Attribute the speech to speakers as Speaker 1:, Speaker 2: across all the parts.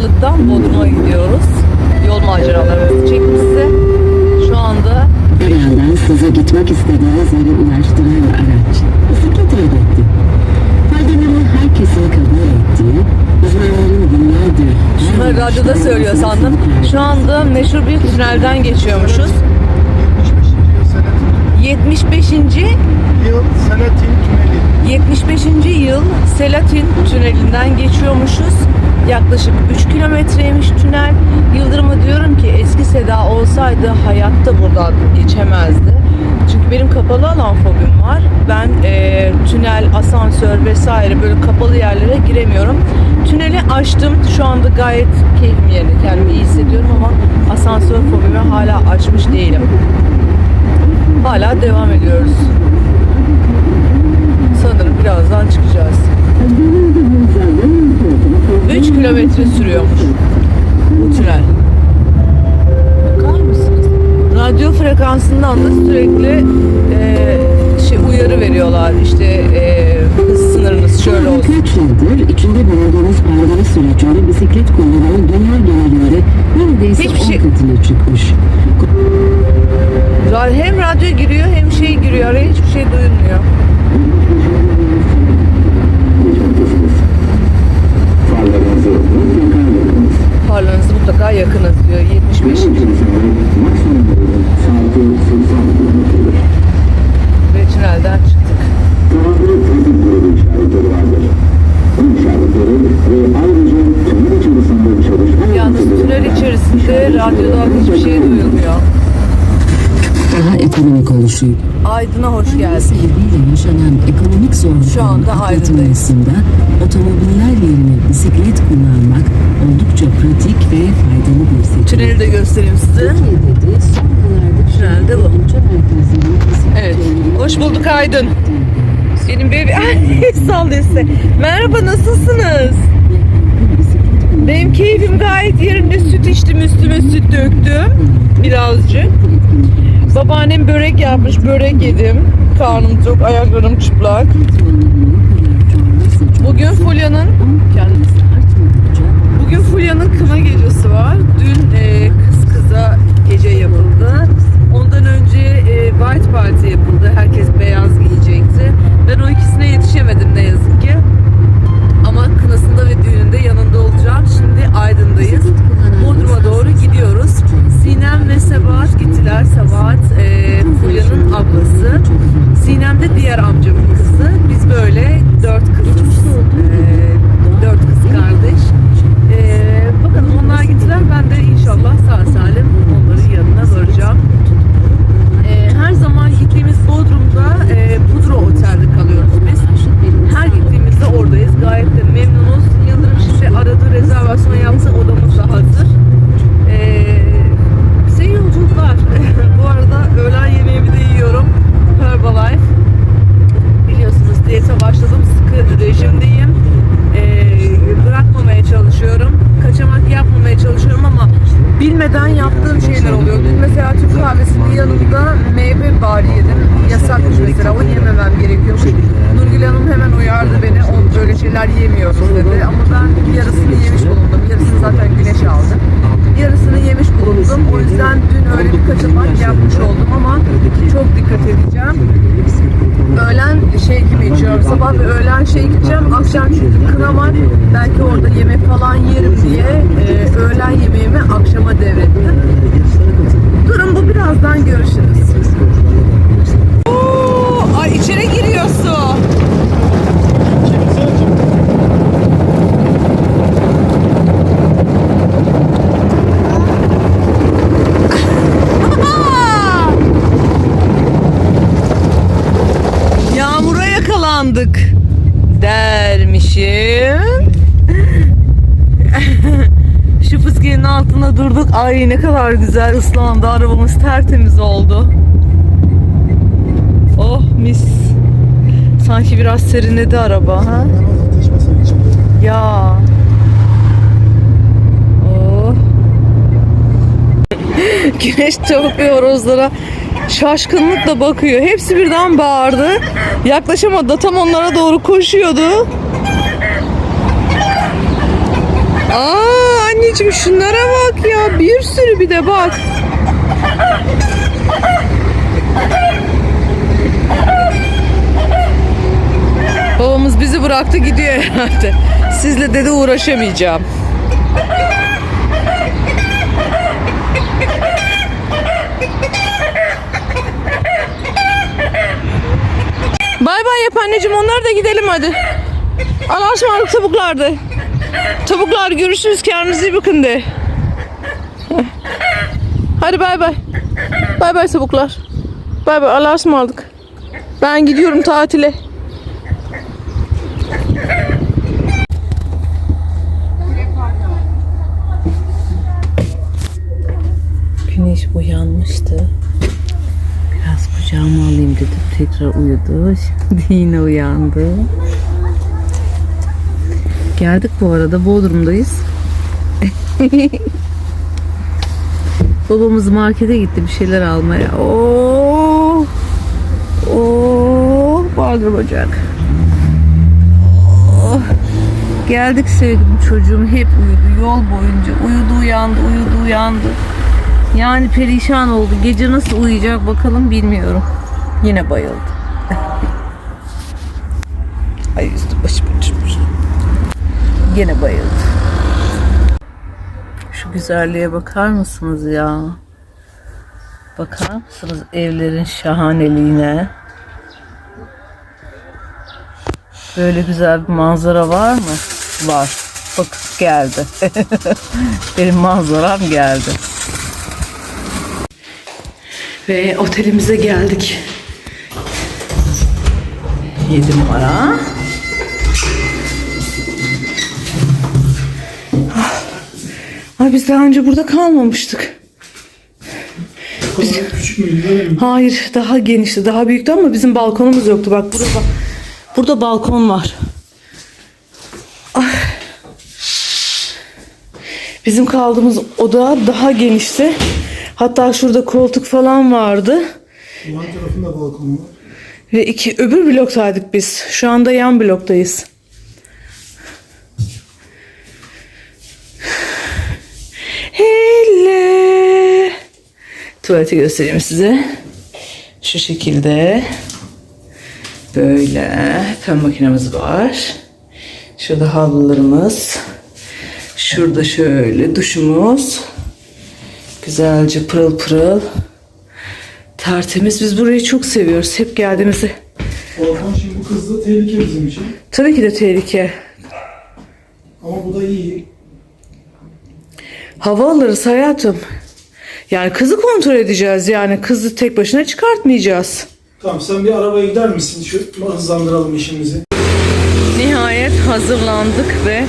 Speaker 1: Ayvalık'tan Bodrum'a gidiyoruz. Yol maceralarımızı çektim size. Şu anda
Speaker 2: Yandan size gitmek istediğiniz yere ulaştıran araç. Bisiklet elbette. Faydaları herkesin kabul ettiği, uzmanların günlerdir...
Speaker 1: Bunları radyoda söylüyor sandım. Şu anda meşhur bir tünelden geçiyormuşuz. 75.
Speaker 3: Yıl Selatin Tüneli.
Speaker 1: 75. yıl Selatin tünelinden geçiyormuşuz. Yaklaşık 3 kilometreymiş tünel. Yıldırım'a diyorum ki eski Seda olsaydı hayatta buradan geçemezdi. Çünkü benim kapalı alan fobim var. Ben eee, tünel, asansör vesaire böyle kapalı yerlere giremiyorum. Tüneli açtım. Şu anda gayet keyfim yerinde. Kendimi iyi hissediyorum ama asansör fobimi hala aşmış değilim. Hala devam ediyoruz. Sanırım birazdan çıkacağız. 3 kilometre sürüyormuş bu tünel. Bakar mısınız? Radyo frekansından da sürekli e, şey uyarı veriyorlar. İşte e, hız sınırınız şöyle olsun.
Speaker 2: Kaç yıldır içinde bulunduğunuz pandemi sürecinde bisiklet kullanan dünya geneli göre neredeyse
Speaker 1: Hiçbir
Speaker 2: 10
Speaker 1: şey-
Speaker 2: katına çıkmış.
Speaker 1: Hem radyo giriyor hem şey giriyor. Araya hiçbir şey duyulmuyor. Farlarınızı mutlaka yakınız diyor. 75. Ve tünelden çıktık. Yalnız tünel içerisinde radyodan hiçbir şey duyulmuyor.
Speaker 2: Daha ekonomik oluşu.
Speaker 1: Aydın'a hoş geldin.
Speaker 2: Sevgiyle yaşanan ekonomik zorlukların
Speaker 1: Şu anda Aydın'dayız.
Speaker 2: Otomobiller yerine bisiklet kullanmak oldukça pratik ve faydalı bir seçenek.
Speaker 1: Tüneli de göstereyim size.
Speaker 2: Türkiye'de de son yıllarda
Speaker 1: bu.
Speaker 2: Eğlence merkezlerinin bisiklet
Speaker 1: Evet. Hoş bulduk Aydın. Benim bebi... Ay sallıyor size. Merhaba nasılsınız? Benim keyfim gayet yerinde. Süt içtim üstüme süt döktüm. Birazcık. Babaannem börek yapmış. Börek yedim. Karnım tok, ayaklarım çıplak. Bugün Fulya'nın Bugün Fulya'nın kına gecesi var. Dün e, kız kıza gece yapıldı. Ondan önce e, white party yapıldı. Herkes beyaz giyecekti. Ben o ikisine yetişemedim ne yazık ki. Ama kınasında ve düğününde yanında olacağım. Şimdi Aydın'dayız. Bodrum'a doğru gidiyoruz. Sinem ve Sebahat gittiler. Sebahat e, Fulya'nın ablası. Sinem de diğer amcamın kızı. Biz böyle dört kızız. E, dört kız kardeş. Ee, bakın onlar gittiler. Ben de inşallah sağ salim onların yanına varacağım. Ee, her zaman gittiğimiz Bodrum'da e, Pudro Otel'de kalıyoruz biz. Her gittiğimizde oradayız. Gayet de memnunuz. Yıldırım şimdi aradı, rezervasyon yaptı. Odamız da hazır. Ee, bize iyi yolculuklar. Bu arada öğlen yemeğimi de yiyorum. Herbalife. Biliyorsunuz diyete başladım. Sıkı rejimdeyim. Ee, bırakmamaya çalışıyorum. Kaçamak yapmamaya çalışıyorum ama bilmeden yaptığım şeyler oluyor. Dün mesela Türk kahvesinin yanında meyve bari yedim. Yasakmış mesela. O yememem gerekiyormuş. Nurgül Hanım hemen uyardı beni. O böyle şeyler yemiyorsun dedi. Ama ben yarısını yemiş bulundum. Yarısını zaten güneş aldı. Yarısını yemiş bulundum. O yüzden dün öyle bir kaçamak yapmış oldum ama çok dikkat edeceğim öğlen şey gibi ve öğlen şey içeceğim. Akşam çünkü kına. Belki orada yemek falan yerim diye e, öğlen yemeğimi akşama devrettim. Durun bu birazdan görüşürüz. Oo, ay içeri giriyor durduk. Ay ne kadar güzel ıslandı. Arabamız tertemiz oldu. Oh mis. Sanki biraz serinledi araba ha. Ya. Oh. Güneş ve horozlara şaşkınlıkla bakıyor. Hepsi birden bağırdı. Yaklaşamadı tam onlara doğru koşuyordu. Aa anneciğim şunlara bak ya. Bir sürü bir de bak. Babamız bizi bıraktı gidiyor herhalde. Sizle dedi uğraşamayacağım. Bay bay yap anneciğim onlar da gidelim hadi. Allah'a ısmarladık tavuklardı. Tavuklar görüşürüz kendinize iyi bakın de. Hadi bay bay. Bay bay tavuklar. Bay bay Allah'a ısmarladık. Ben gidiyorum tatile. Güneş uyanmıştı. Biraz kucağıma alayım dedim. Tekrar uyudu. Şimdi yine uyandı. Geldik bu arada. Bodrum'dayız. Babamız markete gitti bir şeyler almaya. Oo! Oo! Ocak. Oh! Geldik sevdim çocuğum hep uyudu yol boyunca. Uyudu uyandı, uyudu uyandı. Yani perişan oldu. Gece nasıl uyuyacak bakalım bilmiyorum. Yine bayıldı. Ay üstü başı uçmuş. Yine bayıldı. Şu güzelliğe bakar mısınız ya? Bakar mısınız evlerin şahaneliğine? Böyle güzel bir manzara var mı? Var. Bak geldi. Benim manzaram geldi. Ve otelimize geldik. 7 numara. Ay biz daha önce burada kalmamıştık.
Speaker 3: Biz... Küçük müydü?
Speaker 1: Hayır daha genişti daha büyüktü ama bizim balkonumuz yoktu. Bak burada. Burada balkon var. Ay. Bizim kaldığımız oda daha genişti. Hatta şurada koltuk falan vardı.
Speaker 3: Yan tarafında balkon var.
Speaker 1: Ve iki öbür bloktaydık biz. Şu anda yan bloktayız. Tuvaleti göstereyim size. Şu şekilde. Böyle fön makinemiz var. Şurada havlularımız. Şurada şöyle duşumuz. Güzelce pırıl pırıl. Tertemiz. Biz burayı çok seviyoruz. Hep geldiğimizde.
Speaker 3: Balkon şimdi bu kızda tehlike bizim için.
Speaker 1: Tabii ki de tehlike.
Speaker 3: Ama bu da iyi.
Speaker 1: Hava alırız hayatım. Yani kızı kontrol edeceğiz yani. Kızı tek başına çıkartmayacağız.
Speaker 3: Tamam sen bir arabaya gider misin? Şu hızlandıralım işimizi.
Speaker 1: Nihayet hazırlandık ve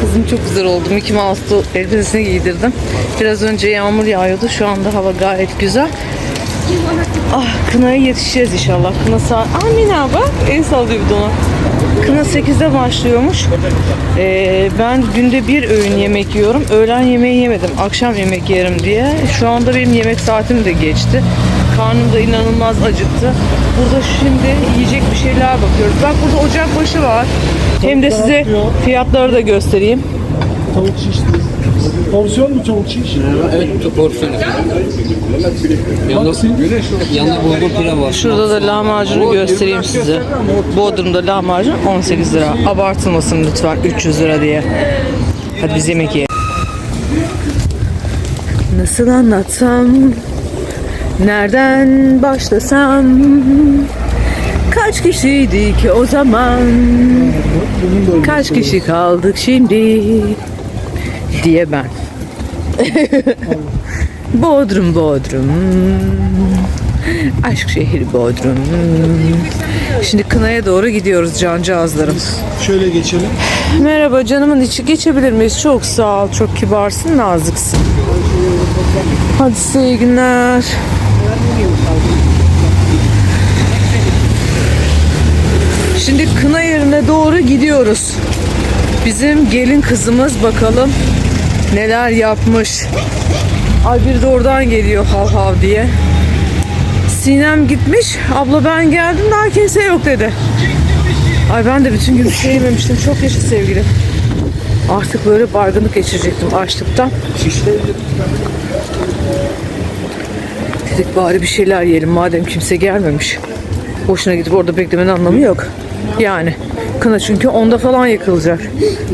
Speaker 1: Kızım çok güzel oldu. Mickey Mouse'lu elbisesini giydirdim. Biraz önce yağmur yağıyordu. Şu anda hava gayet güzel. Ah kınaya yetişeceğiz inşallah. Kına saat... Aa Mina bak el sallıyor bir de ona. Kına 8'de başlıyormuş. Ee, ben günde bir öğün yemek yiyorum. Öğlen yemeği yemedim. Akşam yemek yerim diye. Şu anda benim yemek saatim de geçti. Karnım da inanılmaz acıktı. Burada şimdi yiyecek bir şeyler bakıyoruz. Bak burada ocakbaşı var. Hem de size fiyatları da göstereyim.
Speaker 3: Tavuk şiş. Porsiyon mu tavuk şiş?
Speaker 4: Evet, porsiyon Yanında, yanında bulgur pilav var.
Speaker 1: Şurada da lahmacunu göstereyim size. Bodrum'da lahmacun 18 lira. Abartılmasın lütfen 300 lira diye. Hadi biz yemek yiyelim. Nasıl anlatsam? Nereden başlasam? Kaç kişiydik o zaman? Kaç kişi kaldık şimdi? Diye ben. Bodrum Bodrum. Aşk şehri Bodrum. Şimdi Kına'ya doğru gidiyoruz cancağızlarım.
Speaker 3: Şöyle geçelim.
Speaker 1: Merhaba canımın içi geçebilir miyiz? Çok sağ ol. Çok kibarsın, naziksin. Hadi size iyi günler. Şimdi kına yerine doğru gidiyoruz. Bizim gelin kızımız bakalım neler yapmış. Ay bir de oradan geliyor hav hav diye. Sinem gitmiş. Abla ben geldim daha kimse yok dedi. Ay ben de bütün gün şey yememiştim. Çok yaşa sevgilim. Artık böyle baygınlık geçirecektim açlıktan. Dedik bari bir şeyler yiyelim madem kimse gelmemiş. Boşuna gidip orada beklemenin anlamı yok. Yani kına çünkü onda falan yakılacak.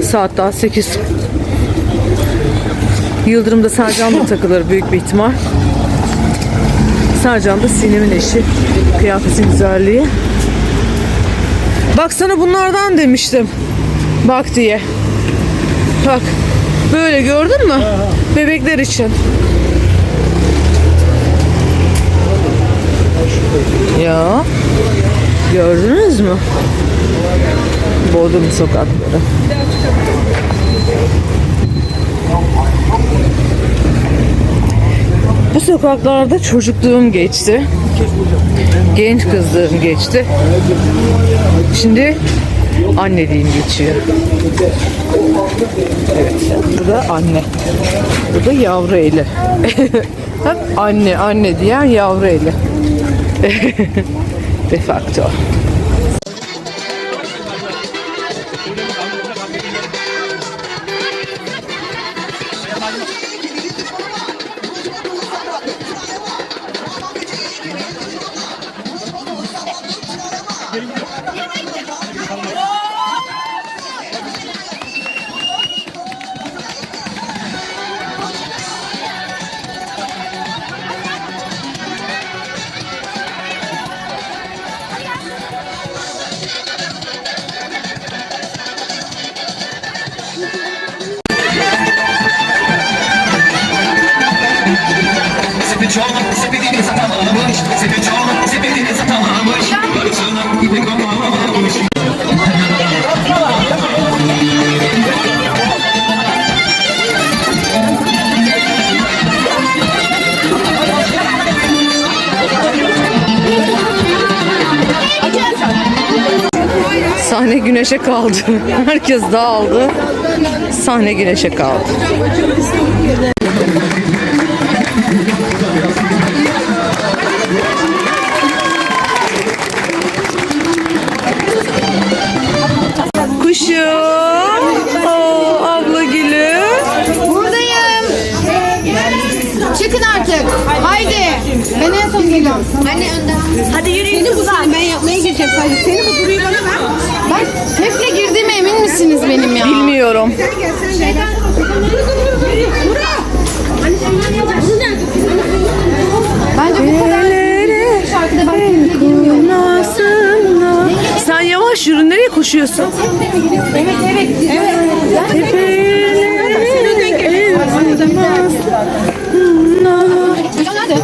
Speaker 1: Saat daha 8. Yıldırım'da Sercan da takılır büyük bir ihtimal. Sercan da Sinem'in eşi. Kıyafetin güzelliği. Bak sana bunlardan demiştim. Bak diye. Bak. Böyle gördün mü? Bebekler için. Ya. Gördünüz mü? Bodrum sokakları. Bu sokaklarda çocukluğum geçti. Genç kızlığım geçti. Şimdi anneliğim geçiyor. Evet, bu da anne. Bu da yavru eli. Hep anne, anne diyen yavru eli. De facto. Güneşe kaldı. Herkes dağıldı. Sahne güneşe kaldı.
Speaker 5: Misiniz benim ya?
Speaker 1: Bilmiyorum.
Speaker 5: Bence bu kadar şarkıda ben heple girmiyorum.
Speaker 1: Sen yavaş yürü. Nereye koşuyorsun?
Speaker 5: Evet evet. Evet. Hocam nerede?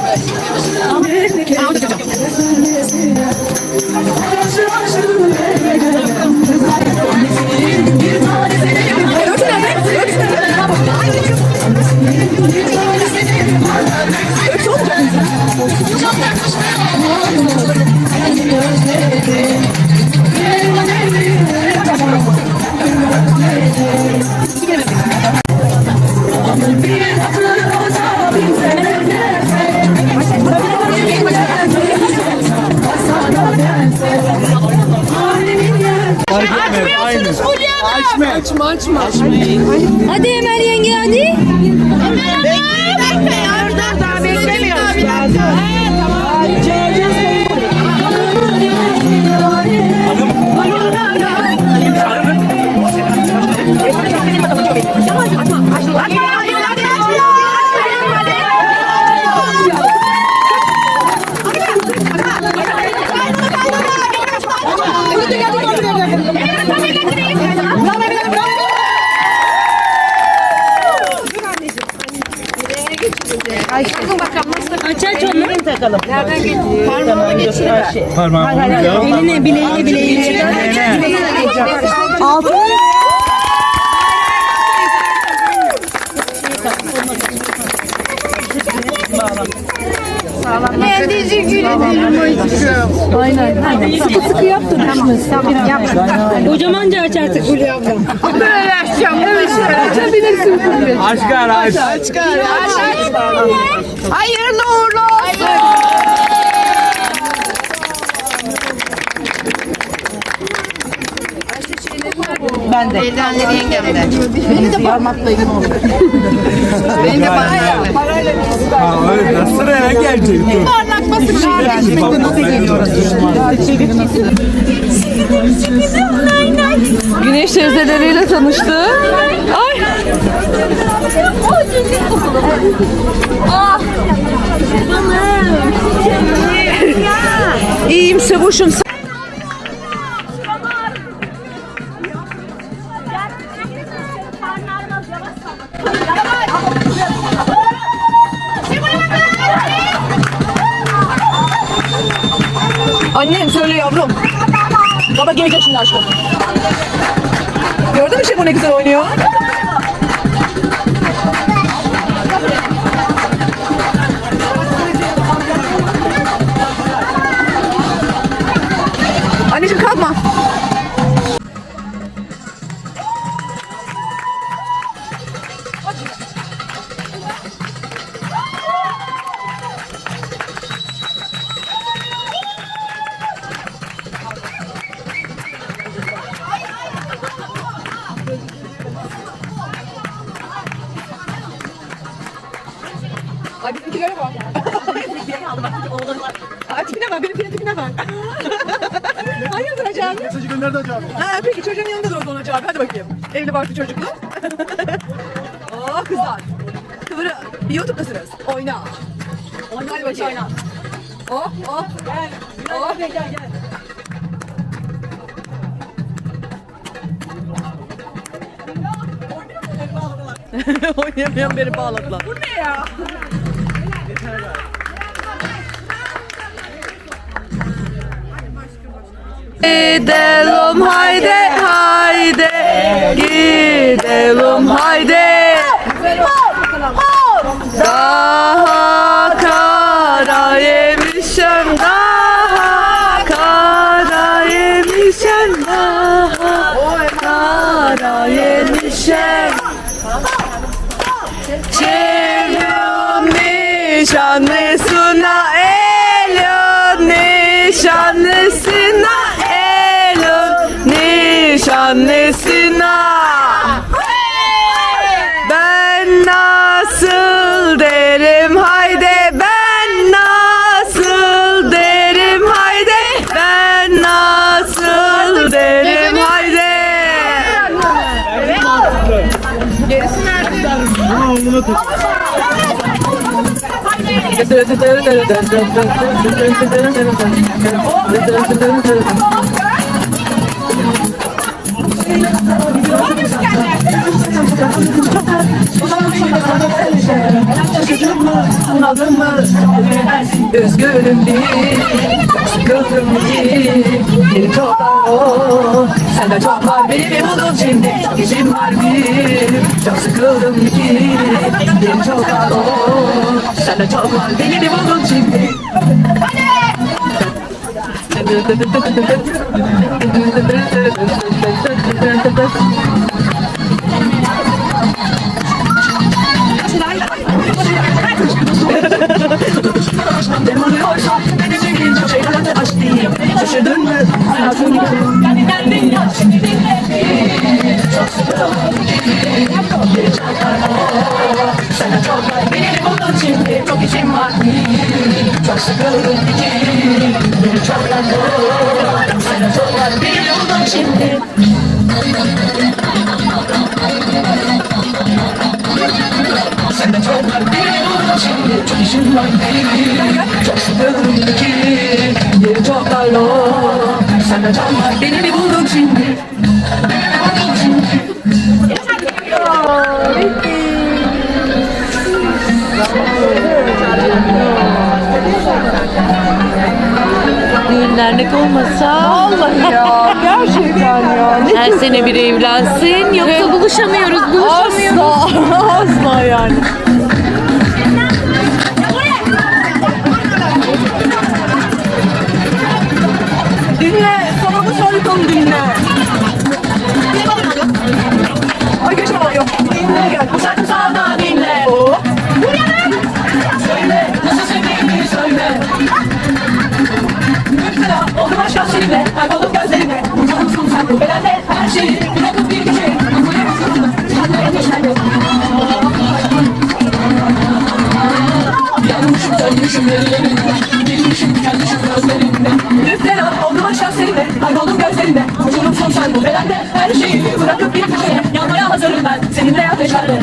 Speaker 6: Hadi Eline bileğine bileğine.
Speaker 5: Kendisi gülüyorum aşkım.
Speaker 6: Aynen. Sıkı sıkı yap da düşmesin. Tamam yap. Kocamanca aç artık Hülya ablam.
Speaker 1: Böyle açacağım. Evet. Açabilirsin.
Speaker 3: Aşk araç.
Speaker 1: Aç gari. Aç. Hayırlı uğurlu olsun.
Speaker 5: Ben de. Eldivenleri yengemde. Benim de parmakla ilgili oldu. Benim de parmakla.
Speaker 7: Sıraya gelecek.
Speaker 5: Parmak basın.
Speaker 1: Güneş teyzeleriyle tanıştı. Ay. İyiyim Sebuş'um. Baba gelecek şimdi aşkım. Gördün mü Şebo ne güzel oynuyor? Bak, benim tipine bak. Hayırdır hocam?
Speaker 3: Mesajı gönderdi hocam.
Speaker 1: Ha peki çocuğun yanında dur o zaman hocam. Hadi bakayım. Evli barklı çocuklu. Oo kızlar. Kıvırı. YouTube'dasınız. Oyna. Oyna hadi bakayım. Oyna. Oh oh. Gel. Oh. Gel gel gel. Oynayamayan beni bağladılar. Bu ne ya? Gidelim haydi haydi. Gidelim haydi Üzgünüm değil, sıkıldım değil. Bir çok var o, çok var. Beni bir buldun şimdi, çok işim var bir. Çok sıkıldım değil, bir çok var o, çok var. Beni bir buldun şimdi. Beni Bir çakar Sana çok var beni buldun şimdi Çok işim var Çok sıkıldım Bir çakar Sana çok var beni buldun şimdi Senden çok var beni buldun şimdi Çok işim var Çok sıkıldım ki Yeri çok dar o Senden çok var beni bir buldun şimdi
Speaker 6: Düğünlerlik olmasa
Speaker 1: Vallahi ya gerçekten ya. Ne
Speaker 6: her sene bir evlensin. Yoksa buluşamıyoruz, buluşamıyoruz.
Speaker 1: Asla, asla yani. Dinle. Sonunu söyledim dinle. Ay geçme var yok. Dinle gel. Bu sen sağdan dinle. Oo. Bu ne be? Söyle. Nasıl sevdiğini söyle. Müftela. Oldum aşk aşkıyla. Kayboldum gözlerime. Utanmışsın sen. Belende her şeyi. Bırakıp bir gece. Bu ne bakıyorsun? Sen de en geçerli. Yanmışım dönmüşüm. Nereye bilmem. Müftera oldum aşağı seninle Kayboldum gözlerinde. Uçurum son sen bu bedende Her şeyi bırakıp bir köşeye Yanmaya hazırım ben. Seninle ateşlerde